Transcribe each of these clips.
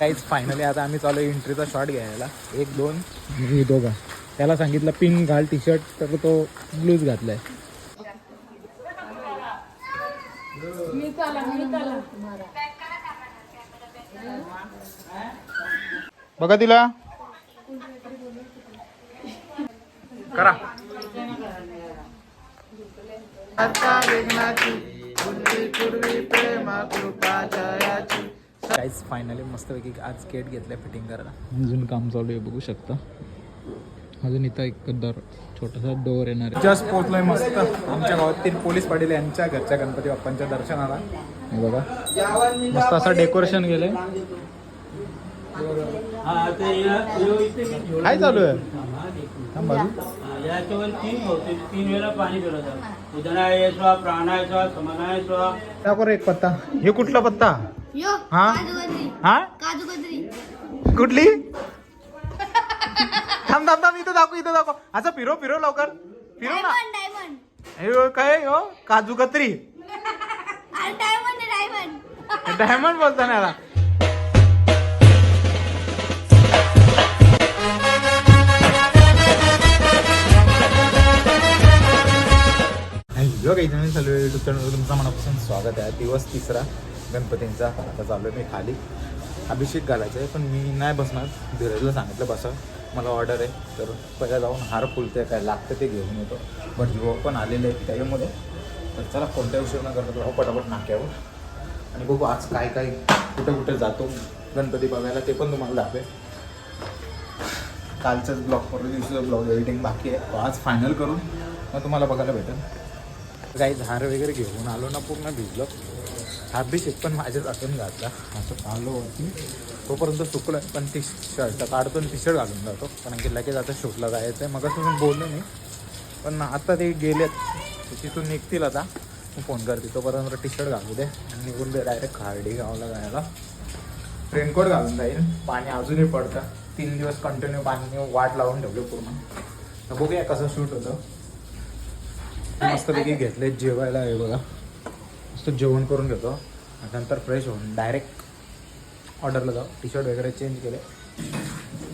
काहीच फायनली आता आम्ही चालू एंट्रीचा शॉट घ्यायला. एक दोन. मी दोघा. त्याला सांगितलं पिंक घाल टी शर्ट तर तो ब्लूज घातलाय. बघा तिला. करा. काहीच फायनली मस्तपैकी आज केट घेतलंय फिटिंग करायला. अजून काम चालू आहे बघू शकता. अजून इथं एक दर छोटासा डोअर येणार आहे. जस्ट पोहोचलोय मस्त. आमच्या गावात तीन पोलीस पाटील यांच्या घरच्या गणपती बाप्पांच्या दर्शनाला. हे बघा. मस्त असं डेकोरेशन केलंय. काय चालू आहे? थांब. याच्यावर तीन होते तीन वेळा पाणी एक पत्ता? हे कुठला पत्ता? हा? हा? कुठली? थांब थांब थांब इथं दाखव इथं दाखव. असं फिरव फिरव लवकर. फिरव ना. काय हो काजू कतरी. डायमंड डायमंड डायमंड बोलतो ना याला. हॅलो काही चालू आहे युट्यूब चॅनलवर तुमचं मनापासून स्वागत आहे. दिवस तिसरा. गणपतींचा. आता चालू आहे मी खाली. अभिषेक घालायचा आहे पण मी नाही बसणार. धीरजला सांगितलं बसा. मला ऑर्डर आहे. तर पहिला जाऊन हार फुलते काय लागतं ते घेऊन येतो. बट युवक पण आलेले आहेत त्याच्यामध्ये तर चला कोणत्या विषय न करतो हो पटापट नाक्यावर. आणि बघू आज काय काय कुठे कुठे जातो. गणपती बघायला ते पण तुम्हाला दाखवेल कालचाच ब्लॉग परवा दिवशीचा ब्लॉग एडिटिंग बाकी आहे. आज फायनल करून मग तुम्हाला बघायला भेटेल. काही झार वगैरे घेऊन आलो ना पूर्ण भिजलो. अभिषेक पण माझ्याच हातून घातला. असं आलो वरती. तोपर्यंत चुकलं पण टी शर्ट काढतो आणि टी शर्ट घालून जातो. कारण की लगेच आता शूटला जायचं आहे मग तुम्ही बोललो मी. पण आता ते गेलेत ते तिथून निघतील आता. मग फोन करते. तोपर्यंत टी शर्ट घालू दे. आणि निघून दे डायरेक्ट खार्डी गावाला जायला. रेनकोट घालून जाईल पाणी अजूनही पडतं. तीन दिवस कंटिन्यू पाणी वाट लावून ठेवली पूर्ण. तर बघूया कसं शूट होतं. मस्तपैकी घेतले जेवायला आहे बघा. मस्त जेवण करून घेतो. आणि नंतर फ्रेश होऊन डायरेक्ट ऑर्डरला जाऊ. टी शर्ट वगैरे चेंज केले.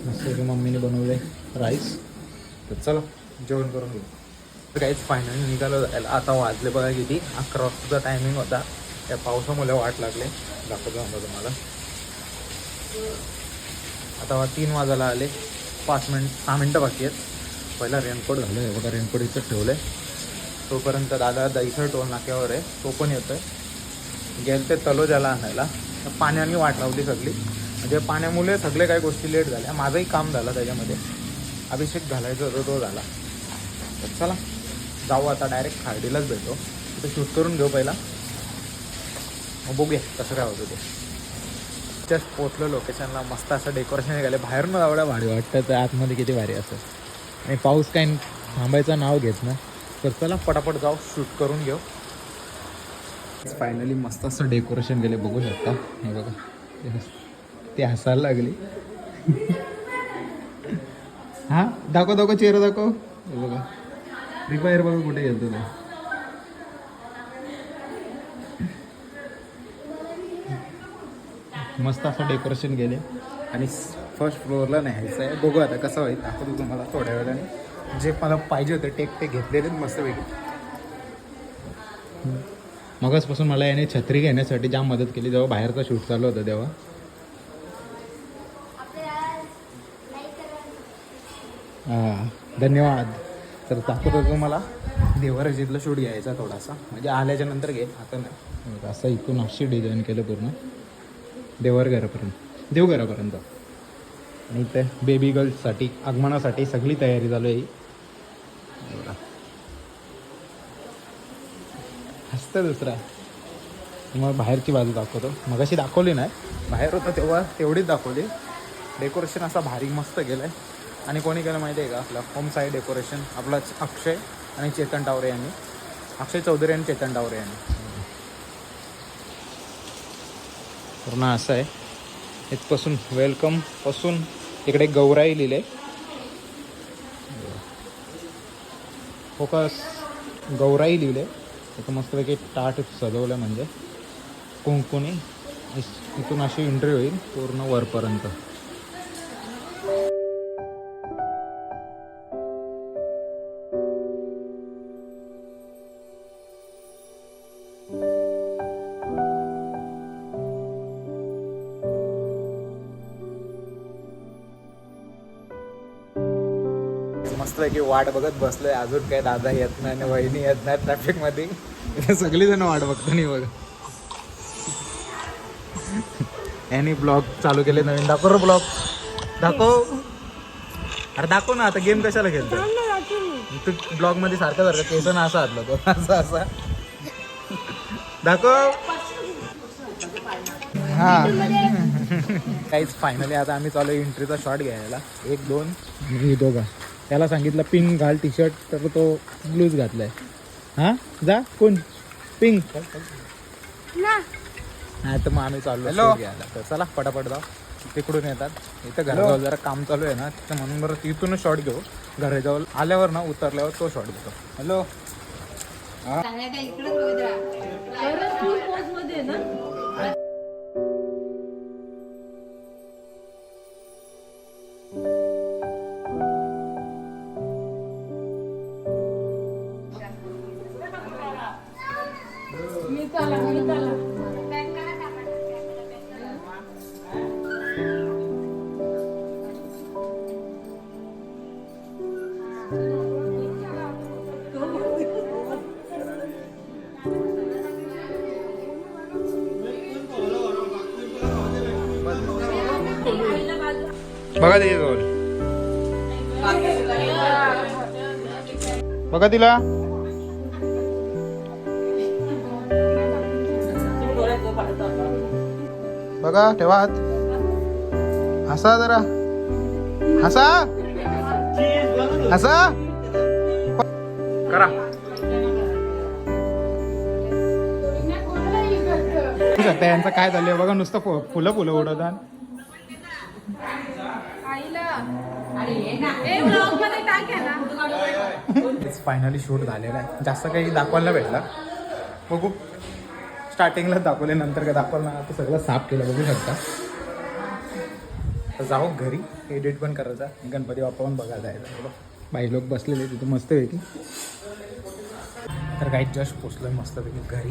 मस्त मम्मीने बनवले राईस तर चला जेवण करून घेऊ. तर काहीच फायनली निघालो जायला. आता वाजले बघा किती? अकरा वाजताचा टायमिंग होता. त्या पावसामुळे वाट लागले. दाखवतो आम्हाला तुम्हाला. आता तीन वाजायला आले. पाच मिनिट सहा मिनटं बाकी आहेत. पहिला रेनकोट घालू आहे बघा रेनकोट इथं ठेवलं आहे तोपर्यंत दादा दहीसर टोल नाक्यावर आहे. तो पण येतो आहे गेल ते तलोजाला आणायला. तर पाण्याने वाट लावली सगळी. म्हणजे पाण्यामुळे सगळे काही गोष्टी लेट झाल्या. माझंही काम झालं त्याच्यामध्ये. अभिषेक घालायचा होतो तो झाला. तर चला जाऊ आता डायरेक्ट खार्डीलाच भेटतो तिथे शूट करून घेऊ पहिला. मग बघूया कसं काय होतं ते. जस्ट पोचलो लोकेशनला मस्त असं डेकोरेशन केलं बाहेरून एवढं भारी वाटतं. तर आतमध्ये किती भारी असं. आणि पाऊस काही थांबायचं नाव घेत ना तर चला पटापट जाऊ शूट करून घेऊ. फायनली मस्त असं डेकोरेशन केले बघू शकता. हे बघा. ते हसायला लागली. हा? दाखव दाखव चेहरा दाखव. हे बघा. फ्री फायर बघा कुठे गेलतो तो. मस्त असं डेकोरेशन केले आणि फर्स्ट फ्लोअरला न्यायचं आहे बघू आता कसं होईल. दाखवतो तुम्हाला थोड्या वेळाने. जे मला पाहिजे होते टेक ते घेतलेले मस्तपैकी. मगचपासून मला याने छत्री घेण्यासाठी जाम मदत केली. जेव्हा बाहेरचा शूट चालू होता तेव्हा. हां धन्यवाद. तर दाखवतो तुम्हाला? देवराजीतला शूट घ्यायचा थोडासा. म्हणजे आल्याच्यानंतर घे आता नाही. असं इथून अशी डिझाईन केलं पूर्ण. देवर घरापर्यंत. देवघरापर्यंत. आणि ते बेबी गर्ल्ससाठी आगमनासाठी सगळी तयारी चालू आहे बघा. हसतं दुसरा. मग बाहेरची बाजू दाखवतो. मग अशी दाखवली नाही. बाहेर होतं तेव्हा तेवढीच दाखवली. डेकोरेशन असा भारी मस्त केलं आहे आणि कोणी केलं माहिती आहे का? आपलं होम साईड डेकोरेशन आपला अक्षय आणि चेतन टावरे यांनी. अक्षय चौधरी आणि चेतन टावरे यांनी. पूर्ण असं आहे. इथपासून वेलकमपासून इकडे गौराई लिहिले. फोकस. गौराई लिहिले. इथं मस्तपैकी ताट सजवलं म्हणजे कुंकुनी. इस- इथून अशी एंट्री होईल पूर्ण वरपर्यंत. मस्तपैकी वाट बघत बसलोय. अजून काय दादा येत नाही आणि वहिनी येत नाही ट्रॅफिकमध्ये. सगळी जण वाट बघतो नाही बघ. यांनी ब्लॉग चालू केले नवीन. दाखव रे ब्लॉग दाखव. अरे दाखव ना आता गेम कशाला खेळतो तू ब्लॉगमध्ये सारखं सारखं केस ना असा हातला तो असं असा. दाखव. हा. काहीच फायनली आता आम्ही चालू एंट्रीचा शॉट घ्यायला. एक दोन. मी दोघा. त्याला सांगितलं पिंक घाल टी शर्ट तर तो ब्लूज घातलाय. हा? जा कोण? पिंक. ना. नाही तर मग आम्ही चाललो घ्यायला. तर चला पटापट जाऊ. तिकडून येतात. इथं घराजवळ जरा काम चालू आहे ना तर म्हणून बरं तिथूनच शॉट घेऊ. घराजवळ आल्यावर ना उतरल्यावर तो शॉट घेतो. हॅलो सांगायला बघा तिथे जवळ बघा तिला. बघा ठेवा हात. हसा जरा. हसा. हसा. करा. बघू शकता यांचं काय झालंय? बघा नुसतं फु- फुलं फुलं उडवतात. फायनली शूट झालेला आहे. जास्त काही दाखवायला भेटला. बघू. स्टार्टिंगला दाखवले नंतर काय दाखवायला आता सगळं साफ केलं बघू शकता. तर जाऊ घरी. एडिट पण करायचा गणपती बाप्पा पण बघायला जायचं बाई लोक बसलेले तिथे. मस्तपैकी तर काही जस्ट पोचलं मस्तपैकी घरी.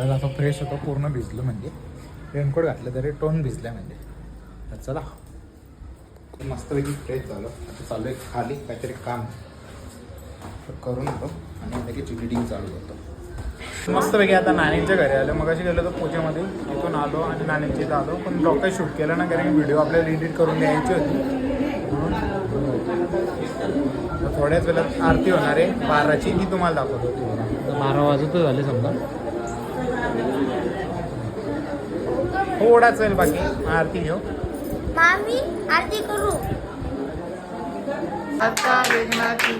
आता फ्रेश होतो. पूर्ण भिजलो म्हणजे. रेनकोट घातलं तरी टोन भिजला म्हणजे. तर चला. मस्तपैकी फ्रेश झालो. आता चालू आहे खाली काहीतरी काम. तर करून येतो आणि लगेच एडिटिंग चालू करतो. मस्तपैकी आता नाणींच्या घरी आलो. मग अशी गेलो तर पूजेमध्ये. इथून आलो आणि नाणींच्या इथं आलो. पण ब्लॉग काही शूट केलं ना कारण व्हिडिओ आपल्याला एडिट करून द्यायची होती. थोड्याच वेळात आरती होणार आहे. बाराची ती तुम्हाला दाखवतो. तुम्हाला बारा वाजत झाले समजा. थोडाच वेळ बाकी. आरती घेऊ. मामी आरती करू. आता विघ्नाची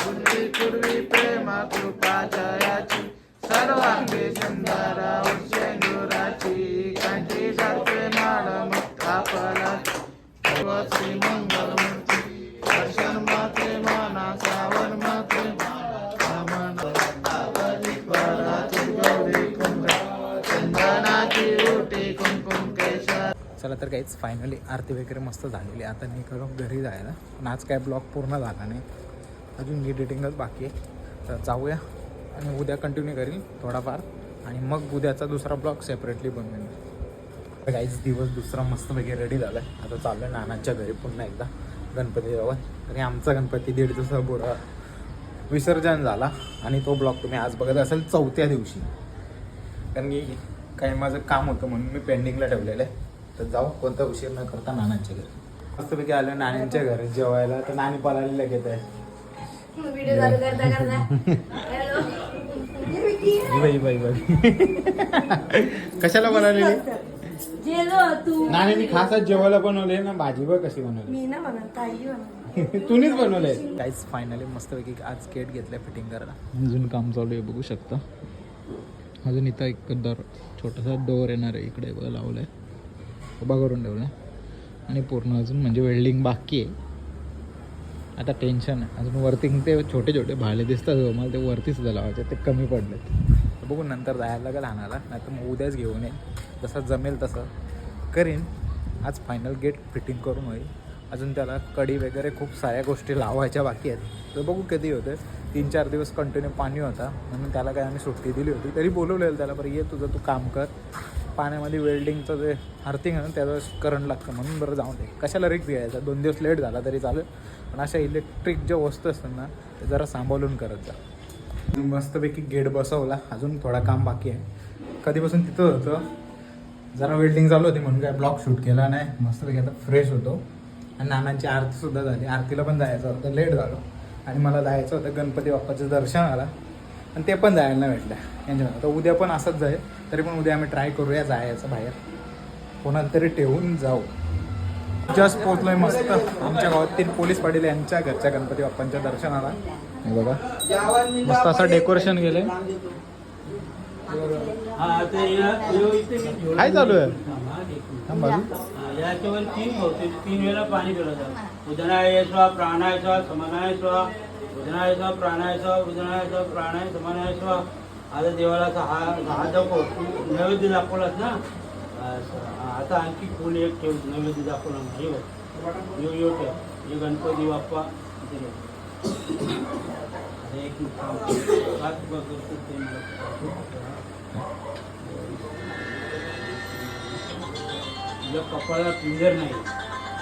पूर्वी पूर्वी प्रेम कृपा जयाची सर्वांगी सुंदर चला तर काहीच फायनली आरती वगैरे मस्त झालेली आता निघालो घरी जायला. पण आज काय ब्लॉग पूर्ण झाला नाही. अजून एडिटिंगच बाकी आहे. तर जाऊया आणि उद्या कंटिन्यू करील थोडाफार. आणि मग उद्याचा दुसरा ब्लॉग सेपरेटली बनवेन तर काहीच दिवस दुसरा मस्तपैकी रेडी झाला आहे आता चालू आहे नानाच्या घरी पुन्हा एकदा. गणपतीजवळ आणि आमचा गणपती दीड दिवसा बुडा विसर्जन झाला. आणि तो ब्लॉग तुम्ही आज बघत असाल चौथ्या दिवशी. कारण की काही माझं काम होतं म्हणून मी पेंडिंगला ठेवलेलं आहे. तर जाऊ कोणता उशीर न करता नानांच्या घरी. मस्तपैकी आलो नानींच्या घरी जेवायला. तर नानी पळाली लगेच आहे. व्हिडिओ चालू करता करता. हॅलो. बाई बाई बाई. कशाला बनवलेली जेलो तू. नानीने खास आज जेवायला बनवले ना भाजी बघ कशी बनवली. मी ना म्हणा काही म्हणा तुम्हीच बनवलंय. काहीच फायनली मस्तपैकी आज केट घेतलाय फिटिंग करायला. अजून काम चालू आहे बघू शकता. अजून इथं एक दर छोटासा डोअर येणार आहे इकडे बघा लावलाय. उभा करून ठेवलाय आणि पूर्ण अजून म्हणजे वेल्डिंग बाकी आहे. आता टेन्शन आहे. अजून वरती ते छोटे छोटे भाले दिसतात हो, मला ते वरती सुद्धा लावायचे ते कमी पडलेत. बघू नंतर जायला लागेल आणायला. नाही तर मग उद्याच घेऊन ये जसं जमेल तसं करीन. आज फायनल गेट फिटिंग करून होईल. अजून त्याला कडी वगैरे खूप साऱ्या गोष्टी लावायच्या बाकी आहेत. तर बघू कधी होतं. तीन चार दिवस कंटिन्यू पाणी होता. म्हणून त्याला काय आम्ही सुट्टी दिली होती. तरी बोलवलेलं त्याला बरं ये तुझं तू काम कर. पाण्यामध्ये वेल्डिंगचं जे अर्थिंग आहे ना त्यावेळेस करंट लागतं. म्हणून बरं जाऊन दे. कशाला रिक्स घ्यायचा? दोन दिवस लेट झाला तरी चालेल. पण अशा इलेक्ट्रिक ज्या वस्तू असतात ना ते जरा सांभाळून करत जा. मस्तपैकी गेट बसवला. अजून थोडा काम बाकी आहे. कधीपासून तिथं होतं? जरा वेल्डिंग चालू होती म्हणून काय ब्लॉग शूट केला नाही. मस्तपैकी आता फ्रेश होतो. आणि नानांची आरतीसुद्धा झाली. आरतीला पण जायचं होतं. लेट झालो. आणि मला जायचं होतं. गणपती बाप्पाचं दर्शनाला आणि ते पण जायला भेटलं. यांच्यामध्ये तर उद्या पण असंच जाईल. तरी पण उद्या आम्ही ट्राय करूया जायचं बाहेर. कोणाला तरी ठेवून जाऊ. जस्ट पोहोचलोय मस्त. आमच्या गावात तीन पोलीस पाटील यांच्या घरच्या गणपती बाप्पांच्या दर्शनाला. बघा. मस्त असं डेकोरेशन गेले काय चालू आहे? याच्यावर तीन होते तीन वेळा पाणी फिरवतात उदनाय स्वा प्राणाय समनाय उदनाय स्वा प्राणाय स्वा उदनाय स्वा प्राणाय स्वा आता देवाला हा हा दाखव तू नैवेद्य दाखवलास ना? आता आणखी फुल एक ठेव नैवेद्य दाखवला हे बघ. यो येऊ ठेव. हे गणपती बाप्पा इथे एक कपाळाला पिंजर नाही.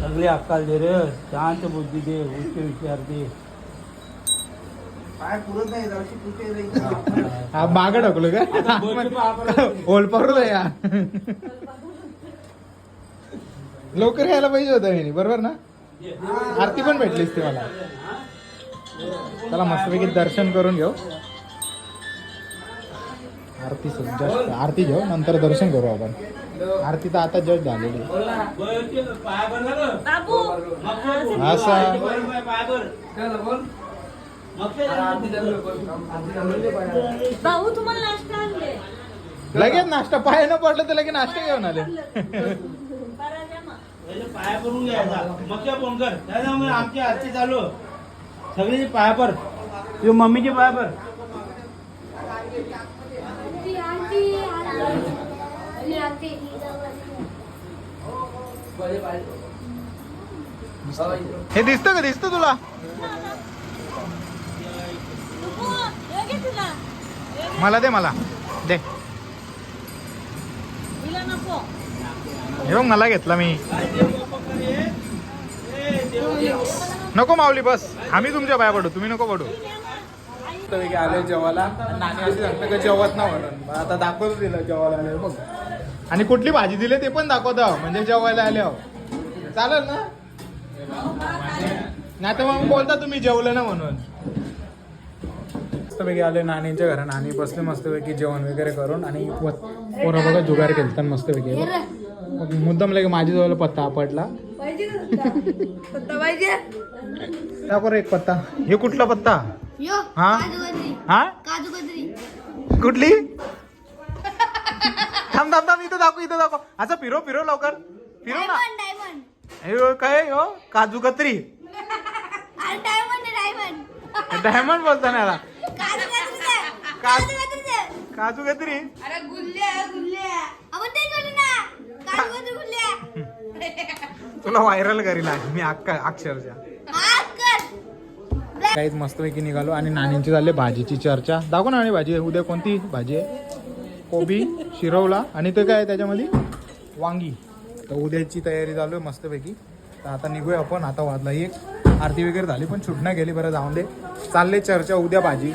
सगळे अक्काल दे रे शांत बुद्धी दे उच्च विचार दे. हा. मागं बोलतो का या. लवकर यायला पाहिजे होतं मी बरोबर ना? आरती पण भेटलीच ती मला. चला मस्तपैकी दर्शन करून घेऊ. आरती जस्ट आरती घेऊ नंतर दर्शन करू आपण. आरती तर आता जस्ट झालेली. बाबू? भाऊ तुम्हाला नाश्ता आणले. लगेच नाश्ता पाय न पडलं तर लगेच नाश्ता घेऊन आले. पाय भरून घ्यायचा मग काय फोन कर. आमची आरती चालू. सगळी पाय पर मम्मीचे पाय पर. हे दिसतं का? दिसतं तुला? मला दे मला. दे. हिला हे बघ मला घेतला मी. नको माऊली बस. आम्ही तुमच्या बाया पडू. तुम्ही नको पडू. आले जेवायला. नानी अशी सांगतं का जेवत ना म्हणून. आता दाखवतो दिलं जेवायला आले बघ. आणि कुठली भाजी दिली ते पण दाखवतो. म्हणजे जेवायला आले आहो चालेल ना? नाही तर मग बोलता तुम्ही जेवलं ना म्हणून. मस्तपैकी आले नानींच्या घरा नानी बसले मस्तपैकी जेवण वगैरे करून आणि व- पोरं बघा जुगार केलतात मस्तपैकी. मग मुद्दाम लगे माझ्या जवळ पत्ता आपटला पाहिजे का सुद्धा? सुद्धा पाहिजे? दाखव रे एक पत्ता. हे कुठला पत्ता? यो हा? काजू कतरी. हा? काजू कतरी. कुठली? थांब थांब थांब इथं दाखव इथं दाखव. अच्छा फिरो फिरो लवकर. फिरो ना. डायमंड डायमंड हे काय हो? काजू कत्री. अरे डायमंड डायमंड डायमंड बोलता ना काजू कतरीचे काजू- काजू कतरीचे काजू कत्री. अरे आपण ना. काजू तुला व्हायरल करील आज. मी अक्का अक्षरशः. आज कर. काहीच मस्तपैकी निघालो आणि नानींची झाली भाजीची चर्चा. दाखव ना आणि भाजी. उद्या कोणती भाजी आहे? कोबी शिरवला आणि ते काय आहे त्याच्यामध्ये? वांगी. तर उद्याची तयारी चालू आहे मस्तपैकी. तर आता निघूया आपण. आता वाजला एक. आरती वगैरे झाली पण छुट नाही गेली. बरं जाऊन दे. चालले चर्चा उद्या भाजी.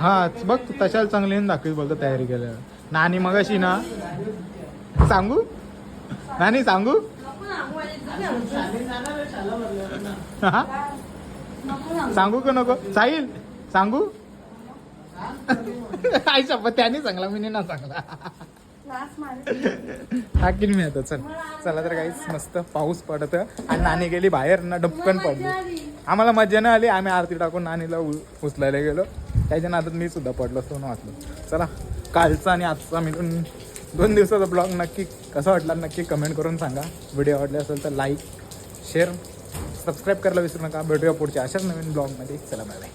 हा बघ तशाला चांगली दाखवी बोलतो तयारी केल्या नानी मग अशी ना सांगू? नानी सांगू? हा? सांगू का नको? साहिल सांगू? आई शपथ त्याने सांगला मी ना मार टाकीन मी आता चल. चला तर काहीच मस्त पाऊस पडत. आणि नाणी गेली बाहेर ना डबकन पडली. आम्हाला मजा नाही आली आम्ही आरती टाकून नानीला उ- उचलायला गेलो. त्याच्या नादात मी सुद्धा पडलो असतो ना वाचलो चला कालचा आणि आजचा मिळून दोन दिवसाचा ब्लॉग नक्की कसा वाटला नक्की कमेंट करून सांगा. व्हिडिओ आवडले असेल तर लाईक शेअर सबस्क्राईब करायला विसरू नका. भेटूया पुढच्या अशाच नवीन ब्लॉगमध्ये. चला बाय बाय